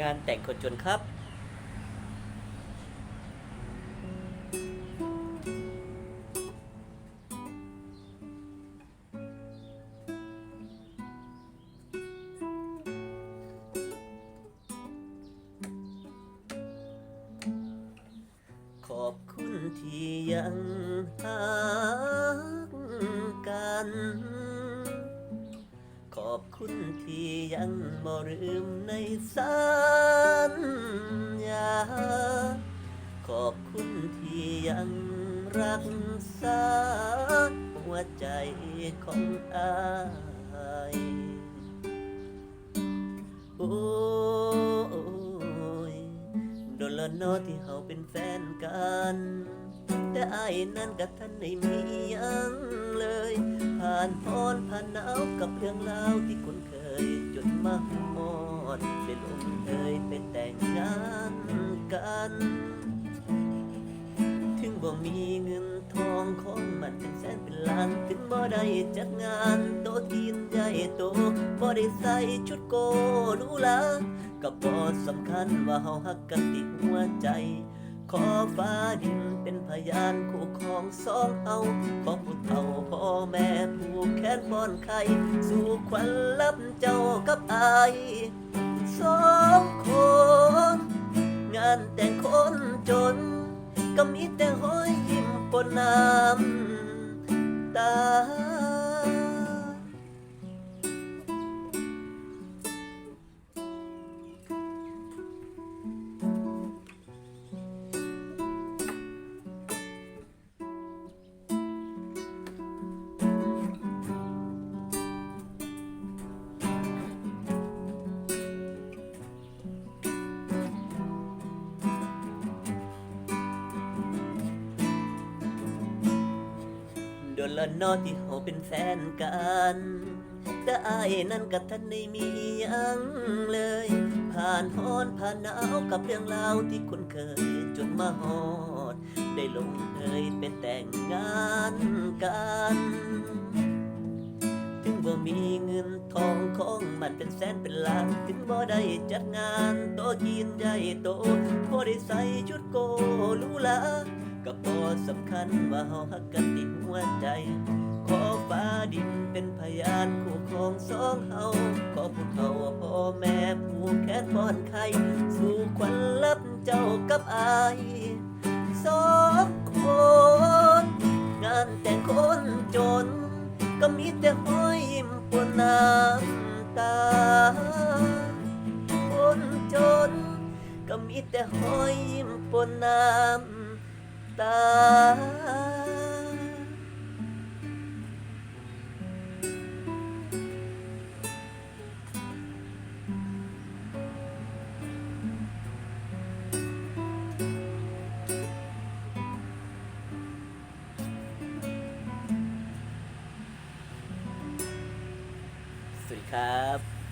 งานแต่งคนจนครับ ขอบคุณที่ยังหักกัน ขอบคุณที่ยังบ่ลืมในสัญญา ขอบคุณที่ยังรักษาหัวใจของอายโอ้ยโดนล้วเนอที่เฮาเป็นแฟนกัน แต่อายนั้นกับท่านไม่มียังเลย ผ่านพ้นผ่านหนาวกับเรื่องราวที่คุ้นเคยจนมาหมดได้ลงเอยไปแต่งงานกัน ถึงบ่มีเงินทองของมันเป็นแสนเป็นล้าน ถึงบ่ได้จัดงานโตะทีนใหญ่โตบ่ได้ใส่ชุดโกหรูหราก็บ่สำคัญว่าเฮาฮักกันติดหัวใจขอฟ้าดินเป็นพยานคู่ครองสองเฮาขอผู้เฒ่าพ่อแม่ แค้นป้อนไข่สู่ควันลับเจ้ากับอายสองคน งานแต่งคนจน ก็มีแต่หอยยิ้มปนหน้า นละนอที่เฮาเป็นแฟนกัน แต่อายนั้นกับท่านไม่มียังเลย ผ่านฮ้อนผ่านหนาวกับเรื่องราวที่คุ้นเคยจนมาฮอด ได้ลงเอยเป็นแต่งงานกันถึงบ่มีเงินทองของมันเป็นแสนเป็นล้าน ถึงบ่ได้จัดงานโตะจีนใหญ่โตบ่ได้ใส่ชุดโกหรูหรา ก็บ่สำคัญว่าเฮาฮักกันติดหัวใจ ขอฟ้าดินเป็นพยานคู่ครองสองเฮาขอผู้เฒ่าพ่อแม่ผู้แค้นป้อนไข่สู่ขวัญรับเจ้ากับอายสองคน งานแต่งคนจน ก็มีแต่หอยยิ้มปนน้ำตา คนจน ก็มีแต่หอยยิ้มปนน้ำ ตา สวัสดีครับ